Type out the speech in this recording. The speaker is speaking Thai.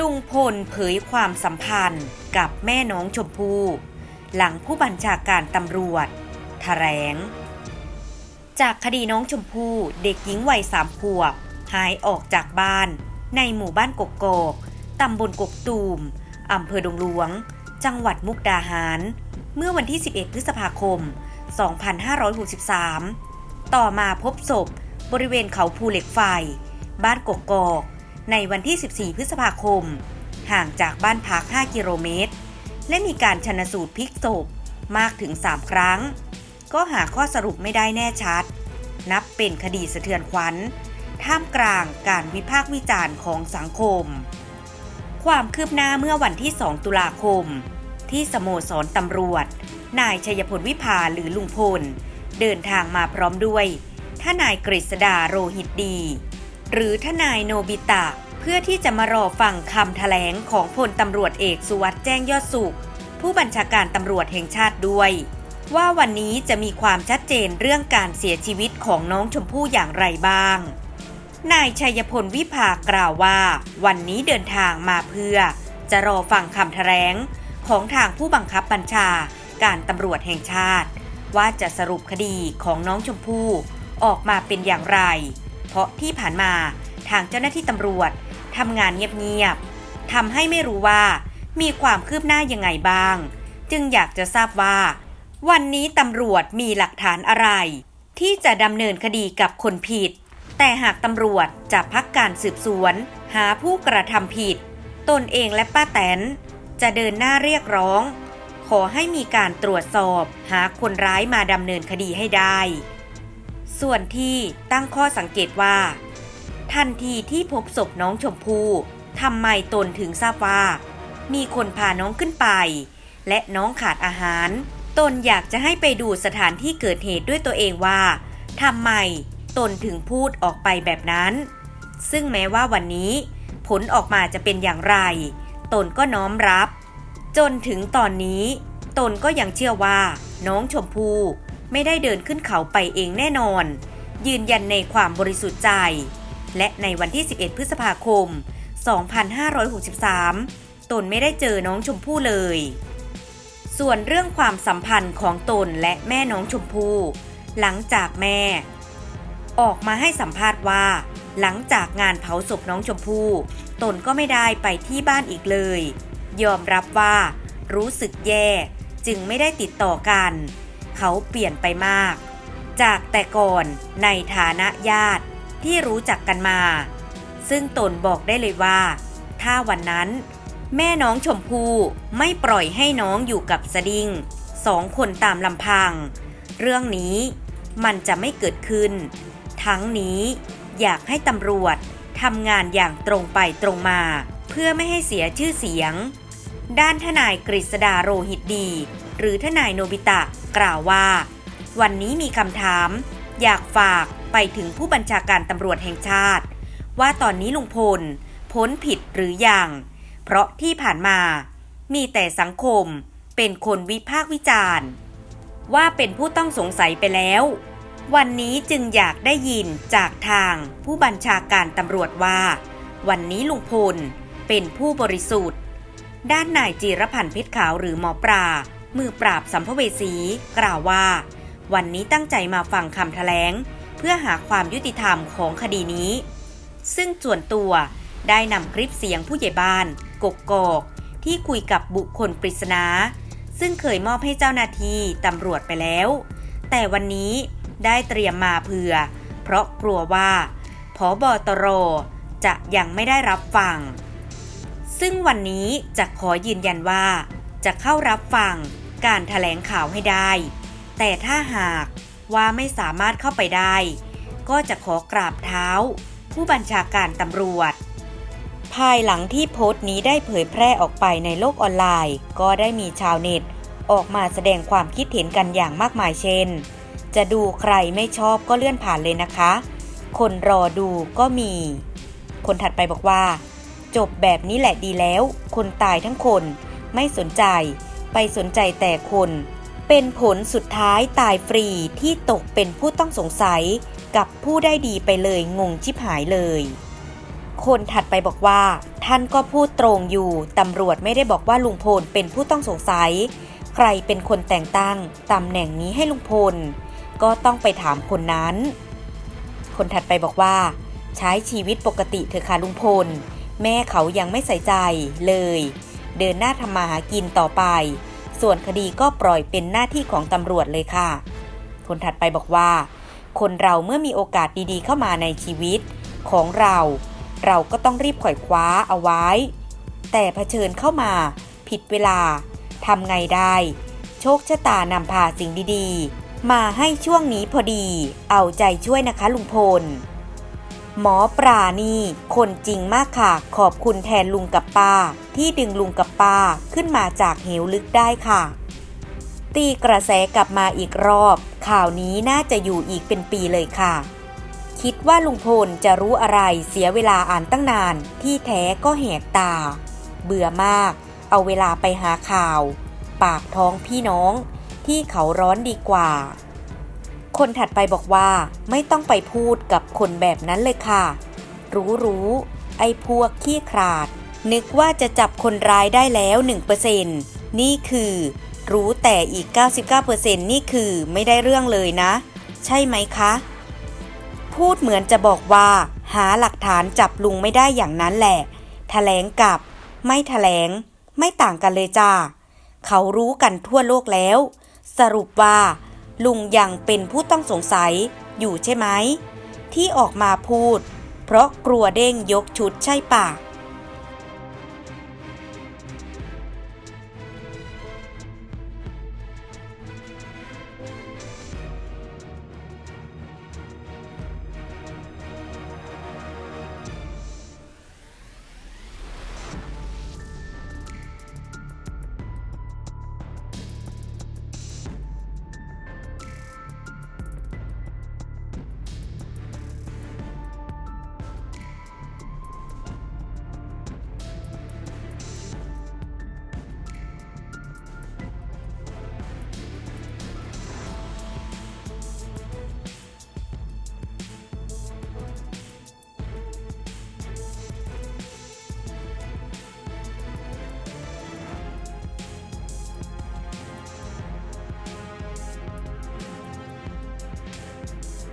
ลุงพลเผยความสัมพันธ์กับแม่น้องชมพู่หลังผู้บัญชาการตำรวจแถลงจากคดีน้องชมพู่เด็กหญิงวัยสามขวบ หายออกจากบ้าน ในหมู่บ้านกกกอกตำบลกกตูมอำเภอดงหลวง จังหวัดมุกดาหาร เมื่อวันที่ 11 พฤษภาคม 2563 ต่อมาพบศพบริเวณเขาภูเหล็กไฟ บ้านกกกอก ในวันที่ 14 พฤษภาคม ห่างจากบ้านพัก 5 กิโลเมตร และมีการชนสูตรพลิกศพมากถึง 3 ครั้ง ก็หาข้อสรุปไม่ได้แน่ชัด นับเป็นคดีสะเทือนขวัญ ท่ามกลางการวิพากษ์วิจารณ์ของสังคม ความคืบหน้าเมื่อวันที่ 2 ตุลาคม ที่สโมสรตำรวจ นายชัยพลวิภาหรือลุงพล เดินทางมาพร้อมด้วยทนายกฤษดาโรหิตดี หรือทนายโนบิตะ เพื่อที่จะมารอฟังคำแถลงของพลตำรวจเอกสุวัสด์แจ้งยอดสุข ผู้บัญชาการตำรวจแห่งชาติด้วย ว่าวันนี้จะมีความชัดเจนเรื่องการเสียชีวิตของน้องชมพู่อย่างไรบ้าง นายชัยพลวิภากล่าวว่า วันนี้เดินทางมาเพื่อ จะรอฟังคำแถลงของทางผู้บังคับบัญชาการตำรวจแห่งชาติ ว่าจะสรุปคดีของน้องชมพู่ออกมาเป็นอย่างไร เพราะที่ผ่านมาทางเจ้าหน้าที่ตำรวจทำงานเงียบๆทำให้ไม่รู้ว่ามีความคืบหน้ายังไงบ้าง จึงอยากจะทราบว่า วันนี้ตำรวจมีหลักฐานอะไร ที่จะดำเนินคดีกับคนผิด แต่หากตำรวจจะพักการสืบสวน หาผู้กระทำผิด ตนเองและป้าแตน จะเดินหน้าเรียกร้อง ขอให้มีการตรวจสอบ หาคนร้ายมาดำเนินคดีให้ได้ ส่วนที่ตั้งข้อสังเกตว่า ทันทีที่พบศพน้องชมพู่ทำไมตนถึงทราบว่า มีคนพาน้องขึ้นไป และน้องขาดอาหาร ตนอยากจะให้ไปดูสถานที่เกิดเหตุด้วยตัวเองว่าทำไมตนถึงพูดออกไปแบบนั้น ซึ่งแม้ว่าวันนี้ ผลออกมาจะเป็นอย่างไร ตนก็น้อมรับ จนถึงตอนนี้ ตนก็ยังเชื่อว่า น้องชมพู่ ไม่ได้เดินขึ้นเขาไปเองแน่นอน ยืนยันในความบริสุทธิ์ใจ และในวันที่ 11 พฤษภาคม 2563 ตนไม่ได้เจอน้องชมพู่เลย ส่วนเรื่องความสัมพันธ์ของตนและแม่น้องชมพู่หลังจากแม่ ออกมาให้สัมภาษณ์ว่า หลังจากงานเผาศพน้องชมพู่ตนก็ไม่ได้ไปที่บ้านอีกเลย ยอมรับว่า รู้สึกแย่จึงไม่ได้ติดต่อกัน เขาเปลี่ยนไปมาก จากแต่ก่อนในฐานะญาติที่รู้จักกันมา ซึ่งตนบอกได้เลยว่า ถ้าวันนั้น แม่น้องชมพู่ไม่ปล่อยให้น้องอยู่กับสดิงสองคนตามลำพัง เรื่องนี้มันจะไม่เกิดขึ้น ทั้งนี้อยากให้ตำรวจทำงานอย่างตรงไปตรงมา เพื่อไม่ให้เสียชื่อเสียง ด้านทนายกฤษดาโรหิตดี หรือทนายโนบิตะ กล่าวว่า วันนี้มีคำถาม อยากฝากไปถึงผู้บัญชาการตำรวจแห่งชาติ ว่าตอนนี้ลุงพล พ้นผิดหรือยัง เพราะที่ผ่านมา มีแต่สังคมเป็นคนวิพากษ์วิจารณ์ ว่าเป็นผู้ต้องสงสัยไปแล้ว วันนี้จึงอยากได้ยินจากทางผู้บัญชาการตำรวจว่า วันนี้ลุงพลเป็นผู้บริสุทธิ์ ด้านนายจีรพันธ์เพชรขาวหรือหมอปลา มือปราบสัมภเวสี กล่าวว่า วันนี้ตั้งใจมาฟังคำแถลง เพื่อหาความยุติธรรมของคดีนี้ ซึ่งส่วนตัวได้นำคลิปเสียงผู้ใหญ่บ้านกกกอกที่คุยกับบุคคลปริศนาซึ่งเคยมอบให้เจ้าหน้าที่ตำรวจไปแล้ว แต่วันนี้ได้เตรียมมาเผื่อ เพราะกลัวว่าผอบอตรจะยังไม่ได้รับฟัง ซึ่งวันนี้จะขอยืนยันว่า จะเข้ารับฟัง การถแถลงข่าวให้ได้ แต่ถ้าหากว่าไม่สามารถเข้าไปได้ ก็จะขอกราบเท้า ผู้บัญชาการตำรวจ ภายหลังที่โพสต์นี้ได้เผยแพร่ออกไปในโลกออนไลน์ ก็ได้มีชาวเน็ต ออกมาแสดงความคิดเห็นกันอย่างมากมายเช่น จะดูใครไม่ชอบก็เลื่อนผ่านเลยนะคะ คนรอดูก็มี คนถัดไปบอกว่า จบแบบนี้แหละดีแล้ว คนตายทั้งคนไม่สนใจ ไปสนใจแต่คน เป็นผลสุดท้ายตายฟรีที่ตกเป็นผู้ต้องสงสัยกับผู้ได้ดีไปเลยงงชิบหายเลย คนถัดไปบอกว่า ท่านก็พูดตรงอยู่ตำรวจไม่ได้บอกว่าลุงพลเป็นผู้ต้องสงสัย ใครเป็นคนแต่งตั้งตำแหน่งนี้ให้ลุงพล ก็ต้องไปถามคนนั้น คนถัดไปบอกว่า ใช้ชีวิตปกติเถอะค่ะลุงพล แม่เขายังไม่ใส่ใจเลย เดินหน้าทำมาหากินต่อไป ส่วนคดีก็ปล่อยเป็นหน้าที่ของตำรวจเลยค่ะ คนถัดไปบอกว่า คนเราเมื่อมีโอกาสดีๆ เข้ามาในชีวิตของเรา เราก็ต้องรีบขวอยคว้าเอาไว้ แต่เผชิญเข้ามา ผิดเวลาทำไงได้ โชคชะตานำพาสิ่งดีๆ มาให้ช่วงนี้พอดี เอาใจช่วยนะคะลุงพล หมอปราณีคนจริงมากค่ะ ขอบคุณแทนลุงกับป้า ที่ดึงลุงกับป้าขึ้นมาจากเหวลึกได้ค่ะ ตีกระแสกลับมาอีกรอบ ข่าวนี้น่าจะอยู่อีกเป็นปีเลยค่ะ คิดว่าลุงพลจะรู้อะไรเสียเวลาอ่านตั้งนาน ที่แท้ก็แหกตา เบื่อมาก เอาเวลาไปหาข่าว ปากท้องพี่น้อง ที่เขาร้อนดีกว่า คนถัดไปบอกว่าไม่ต้องไปพูดกับคนแบบนั้นเลยค่ะ รู้รู้ไอ้พวกขี้ขลาด นึกว่าจะจับคนร้ายได้แล้ว 1%นี่คือ รู้แต่อีก 99%นี่คือไม่ได้เรื่องเลยนะ ใช่ไหมคะ พูดเหมือนจะบอกว่า หาหลักฐานจับลุงไม่ได้อย่างนั้นแหละแถลงกับ ไม่แถลง ไม่ต่างกันเลยจ้า เขารู้กันทั่วโลกแล้ว สรุปว่า ลุงยังเป็นผู้ต้องสงสัยอยู่ใช่ไหม ที่ออกมาพูด เพราะกลัวเด้งยกชุดใช่ปะ